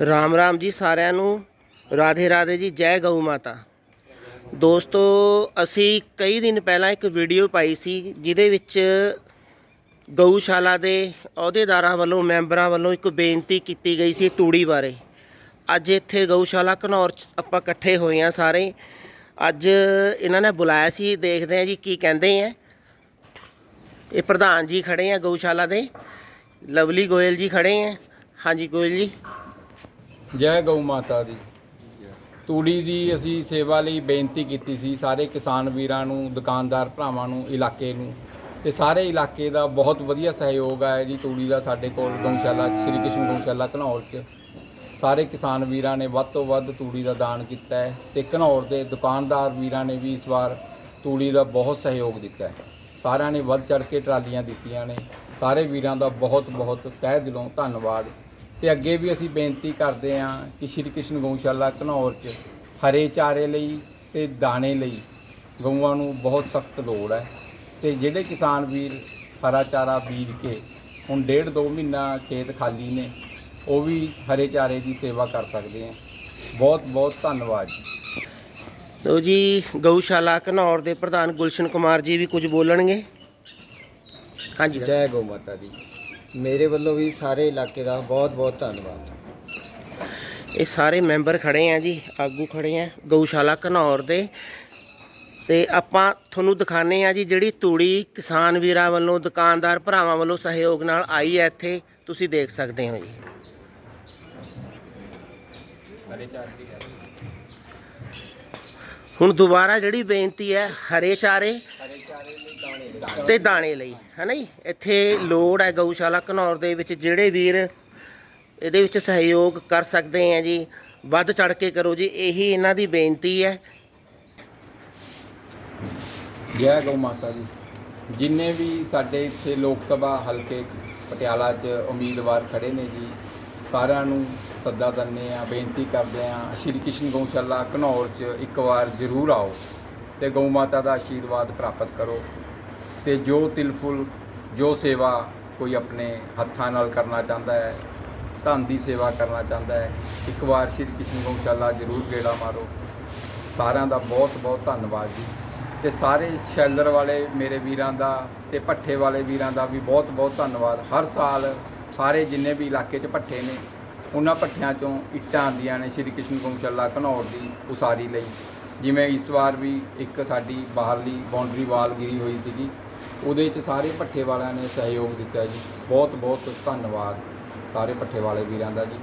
ਰਾਮ ਰਾਮ ਜੀ ਸਾਰਿਆਂ ਨੂੰ। ਰਾਧੇ ਰਾਧੇ ਜੀ, ਜੈ ਗਊ ਮਾਤਾ। ਦੋਸਤੋ, ਅਸੀਂ ਕਈ ਦਿਨ ਪਹਿਲਾਂ ਇੱਕ ਵੀਡੀਓ ਪਾਈ ਸੀ, ਜਿਹਦੇ ਵਿੱਚ ਗਊਸ਼ਾਲਾ ਦੇ ਅਹੁਦੇਦਾਰਾਂ ਵੱਲੋਂ, ਮੈਂਬਰਾਂ ਵੱਲੋਂ ਇੱਕ ਬੇਨਤੀ ਕੀਤੀ ਗਈ ਸੀ ਤੂੜੀ ਬਾਰੇ। ਅੱਜ ਇੱਥੇ ਗਊਸ਼ਾਲਾ ਘਨੌਰ 'ਚ ਆਪਾਂ ਇਕੱਠੇ ਹੋਏ ਆ ਸਾਰੇ। ਅੱਜ ਇਹਨਾਂ ਨੇ ਬੁਲਾਇਆ ਸੀ, ਦੇਖਦੇ ਆ ਜੀ ਕੀ ਕਹਿੰਦੇ ਆ। ਇਹ ਪ੍ਰਧਾਨ ਜੀ ਖੜੇ ਆ ਗਊਸ਼ਾਲਾ ਦੇ। ਲਵਲੀ ਗੋਇਲ ਜੀ ਖੜੇ ਆ। ਹਾਂਜੀ ਗੋਇਲ ਜੀ। ਜੈ ਗਊ ਮਾਤਾ ਦੀ। ਤੂੜੀ ਦੀ ਅਸੀਂ ਸੇਵਾ ਲਈ ਬੇਨਤੀ ਕੀਤੀ ਸੀ ਸਾਰੇ ਕਿਸਾਨ ਵੀਰਾਂ ਨੂੰ, ਦੁਕਾਨਦਾਰ ਭਰਾਵਾਂ ਨੂੰ, ਇਲਾਕੇ ਨੂੰ। ਤੇ ਸਾਰੇ ਇਲਾਕੇ ਦਾ ਬਹੁਤ ਵਧੀਆ ਸਹਿਯੋਗ ਹੈ ਜੀ ਤੂੜੀ ਦਾ ਸਾਡੇ ਕੋਲ ਗਊਸ਼ਾਲਾ, ਸ੍ਰੀ ਕ੍ਰਿਸ਼ਨ ਗਊਸ਼ਾਲਾ ਘਨੌਰ 'ਚ। ਸਾਰੇ ਕਿਸਾਨ ਵੀਰਾਂ ਨੇ ਵੱਧ ਤੋਂ ਵੱਧ ਤੂੜੀ ਦਾ ਦਾਨ ਕੀਤਾ ਹੈ ਤੇ ਘਨੌਰ ਦੇ ਦੁਕਾਨਦਾਰ ਵੀਰਾਂ ਨੇ ਵੀ ਇਸ ਵਾਰ ਤੂੜੀ ਦਾ ਬਹੁਤ ਸਹਿਯੋਗ ਦਿੱਤਾ ਹੈ। ਸਾਰਿਆਂ ਨੇ ਵੱਧ ਚੜ ਕੇ ਟਰਾਲੀਆਂ ਦਿੱਤੀਆਂ ਨੇ। ਸਾਰੇ ਵੀਰਾਂ ਦਾ ਬਹੁਤ ਬਹੁਤ ਤਹਿ ਦਿਲੋਂ ਧੰਨਵਾਦ। ਤੇ ਅੱਗੇ ਵੀ ਅਸੀਂ ਬੇਨਤੀ ਕਰਦੇ ਹਾਂ ਕਿ ਸ਼੍ਰੀ ਕ੍ਰਿਸ਼ਨ ਗਊਸ਼ਾਲਾ ਘਨੌਰ 'ਚ ਹਰੇ ਚਾਰੇ ਲਈ ਤੇ ਦਾਣੇ ਲਈ ਗਊਆਂ ਨੂੰ ਬਹੁਤ ਸਖਤ ਲੋੜ ਹੈ ਤੇ ਜਿਹੜੇ ਕਿਸਾਨ ਵੀਰ ਹਰਾ ਚਾਰਾ ਬੀਜ ਕੇ ਹੁਣ ਡੇਢ ਦੋ ਮਹੀਨਾ ਖੇਤ ਖਾਲੀ ਨੇ ਉਹ ਵੀ ਹਰੇ ਚਾਰੇ ਦੀ ਸੇਵਾ ਕਰ ਸਕਦੇ ਆ ਬਹੁਤ ਬਹੁਤ ਧੰਨਵਾਦ ਜੀ। ਲੋ ਜੀ ਗਊਸ਼ਾਲਾ ਘਨੌਰ ਦੇ ਪ੍ਰਧਾਨ ਗੁਲਸ਼ਨ ਕੁਮਾਰ ਜੀ ਵੀ ਕੁਝ ਬੋਲਣਗੇ? ਹਾਂਜੀ ਜੈ ਗਊ ਮਾਤਾ ਦੀ। ਮੇਰੇ ਵੱਲੋਂ ਵੀ ਸਾਰੇ ਇਲਾਕੇ ਦਾ ਬਹੁਤ ਬਹੁਤ ਧੰਨਵਾਦ। ਇਹ ਸਾਰੇ ਮੈਂਬਰ ਖੜੇ ਆ ਜੀ, ਆਗੂ ਖੜੇ ਆ, ਗਊਸ਼ਾਲਾ ਘਨੌਰ ਦੇ। ਤੇ ਆਪਾਂ ਤੁਹਾਨੂੰ ਦਿਖਾਣੇ ਆ ਜੀ ਜਿਹੜੀ ਤੂੜੀ ਕਿਸਾਨ ਵੀਰਾਂ ਵੱਲੋਂ, ਦੁਕਾਨਦਾਰ ਭਰਾਵਾਂ ਵੱਲੋਂ ਸਹਿਯੋਗ ਨਾਲ ਆਈ ਹੈ ਇੱਥੇ, ਤੁਸੀਂ ਦੇਖ ਸਕਦੇ ਹੋ ਜੀ। ਹੁਣ ਦੁਬਾਰਾ ਜਿਹੜੀ ਬੇਨਤੀ ਹੈ, ਹਰੇ ਚਾਰੇ। ਤੇ ਦਾਣੇ ਲਈ, ਹੈਨਾ ਜੀ? ਇੱਥੇ ਲੋੜ ਹੈ ਗਊਸ਼ਾਲਾ ਘਨੌਰ ਦੇ ਵਿੱਚ, ਜਿਹੜੇ ਵੀਰ ਇਹਦੇ ਵਿੱਚ ਸਹਿਯੋਗ ਕਰ ਸਕਦੇ ਆ ਜੀ, ਵੱਧ ਚੜ ਕੇ ਕਰੋ ਜੀ, ਇਹੀ ਇਹਨਾਂ ਦੀ ਬੇਨਤੀ ਹੈ। ਜੈ ਗਊ ਮਾਤਾ ਜੀ। ਜਿੰਨੇ ਵੀ ਸਾਡੇ ਇੱਥੇ ਲੋਕ ਸਭਾ ਹਲਕੇ ਪਟਿਆਲਾ 'ਚ ਉਮੀਦਵਾਰ ਖੜੇ ਨੇ ਜੀ, ਸਾਰਿਆਂ ਨੂੰ ਸੱਦਾ ਦਿੰਦੇ ਆ, ਬੇਨਤੀ ਕਰਦੇ ਆ, ਸ਼੍ਰੀ ਕ੍ਰਿਸ਼ਨ ਗਊਸ਼ਾਲਾ ਘਨੌਰ 'ਚ ਇੱਕ ਵਾਰ ਜ਼ਰੂਰ ਆਓ ਤੇ ਗਊ ਮਾਤਾ ਦਾ ਆਸ਼ੀਰਵਾਦ ਪ੍ਰਾਪਤ ਕਰੋ। ਤੇ ਜੋ ਤਿਲਫੁਲ ਜੋ ਸੇਵਾ ਕੋਈ ਆਪਣੇ ਹੱਥਾਂ ਨਾਲ ਕਰਨਾ ਚਾਹੁੰਦਾ ਹੈ, ਧਨ ਦੀ ਸੇਵਾ ਕਰਨਾ ਚਾਹੁੰਦਾ ਹੈ, ਇੱਕ ਵਾਰ ਸ਼੍ਰੀ ਕ੍ਰਿਸ਼ਨ ਗਊਸ਼ਾਲਾ ਜ਼ਰੂਰ ਗੇੜਾ ਮਾਰੋ। ਸਾਰਿਆਂ ਦਾ ਬਹੁਤ ਬਹੁਤ ਧੰਨਵਾਦ ਜੀ। ਤੇ ਸਾਰੇ ਸ਼ੈਲਰ ਵਾਲੇ, ਮੇਰੇ ਵੀਰਾਂ ਦਾ ਤੇ ਭੱਠੇ ਵਾਲੇ ਵੀਰਾਂ ਦਾ ਵੀ ਬਹੁਤ ਬਹੁਤ ਧੰਨਵਾਦ। ਹਰ ਸਾਲ ਸਾਰੇ ਜਿੰਨੇ ਵੀ ਇਲਾਕੇ 'ਚ ਭੱਠੇ ਨੇ, ਉਹਨਾਂ ਭੱਠਿਆਂ 'ਚੋਂ ਇੱਟਾਂ ਆਉਂਦੀਆਂ ਨੇ ਸ਼੍ਰੀ ਕ੍ਰਿਸ਼ਨ ਗਊਸ਼ਾਲਾ ਘਨੌਰ ਦੀ ਉਸਾਰੀ ਲਈ। ਜਿਵੇਂ ਇਸ ਵਾਰ ਵੀ ਇੱਕ ਸਾਡੀ ਬਾਹਰਲੀ ਬਾਉਂਡਰੀ ਵਾਲ ਗਿਰੀ ਹੋਈ ਸੀਗੀ। ਉਹਦੇ 'ਚ ਸਾਰੇ ਭੱਠੇ ਵਾਲਿਆਂ ਨੇ ਸਹਿਯੋਗ ਦਿੱਤਾ ਜੀ। ਬਹੁਤ ਬਹੁਤ ਧੰਨਵਾਦ ਸਾਰੇ ਭੱਠੇ ਵਾਲੇ ਵੀਰਾਂ ਦਾ ਜੀ।